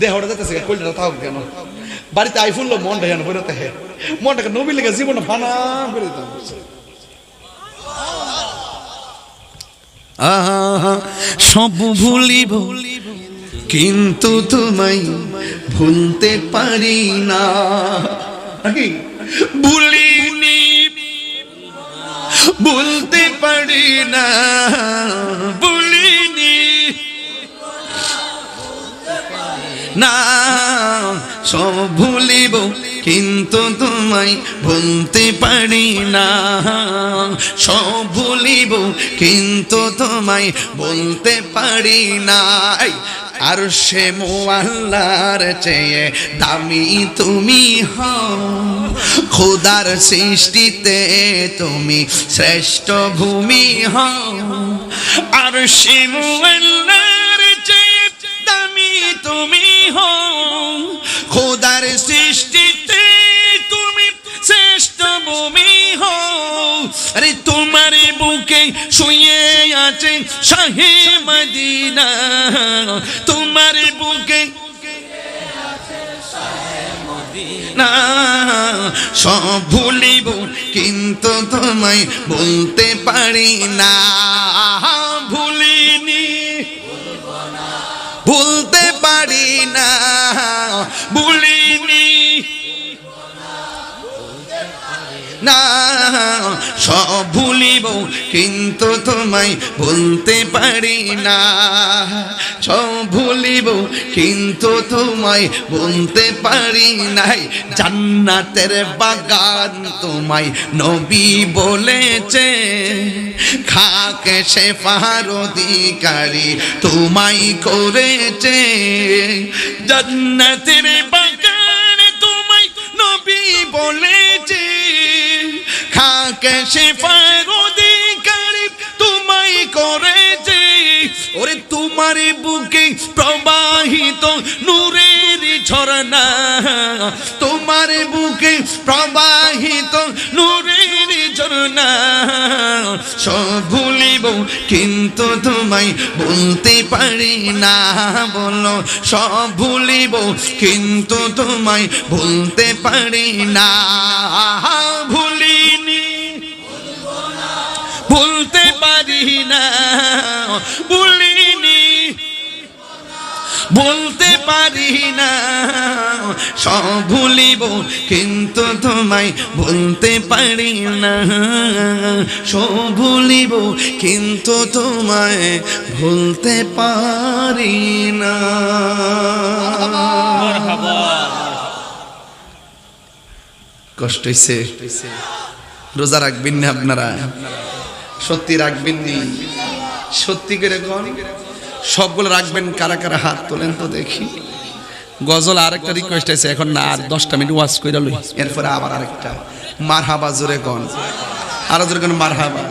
দেহটা যেতেছে কলটা থাক কেন বাড়িতে আইফুল মনটা হেন বেরোতে হে মনটাকে নবী লেগে জীবন ফানা করে দিতাম সব ভুলিব কিন্তু তোমায় ভুলতে পারি না। নাকি? ভুলিনি বলতে পারি না। সব ভুলিব, কিন্তু তোমায় ভুলতে পারি না। সব ভুলিব, কিন্তু তোমায় বলতে পারি না। আর সে মোয়াল্লার চেয়ে দামি তুমি হও। খোদার সৃষ্টিতে তুমি শ্রেষ্ঠ ভূমি হও। আর সে মোয়াল্লার চেয়ে দামি তুমি হও। সৃষ্টিতে তুমি শ্রেষ্ঠ ভূমি হও। আরে তোমার বুকে শুয়ে আছে শাহে মদিনা। তোমার বুকে না, সব ভুলিব, কিন্তু তোমায় বলতে পারি না। ভুলিনি ভুলতে পারি না। না, সব ভুলিব, কিন্তু তোমায় ভুলতে পারি না। সব ভুলিব, কিন্তু তোমায় বলতে পারি নাই। জান্নাতের বাগান তোমায় নবী বলেছে, খাকে সে পাহার অধিকারী তোমায় করেছে। জান্নাতের বাগান তোমায় নবী বলেছে সে অধিকারী তোমায় করেছে। ওরে তোমার বুকে প্রবাহিত নূরের ঝরনা তোমার বুকে প্রবাহিত নূরের ঝরনা সব ভুলিব কিন্তু তোমায় বলতে পারি না, বলো। সব ভুলিব কিন্তু তোমায় বলতে পারি না ভুলিনি ভুলতে পারি না। ভুলিনি। বলতে পারি না। সব ভুলিব, কিন্তু তোমায় বলতে পারি না। সব ভুলিব, কিন্তু তোমায় ভুলতে পারি না। কষ্ট হয়েছে রোজা রাখবেন না আপনারা। সত্যি রাখবেন নি? সত্যি করে কন? সবগুলো রাখবেন, কারা কারা হাত তোলেন তো দেখি। গজল আরেকটা রিকোয়েস্ট আছে, এখন না, আর দশটা মিনিট ওয়াশ করে লই। এরপরে আবার আরেকটা। মারহাবা জোরে কন? আরও জোরে কোন মারহাবা?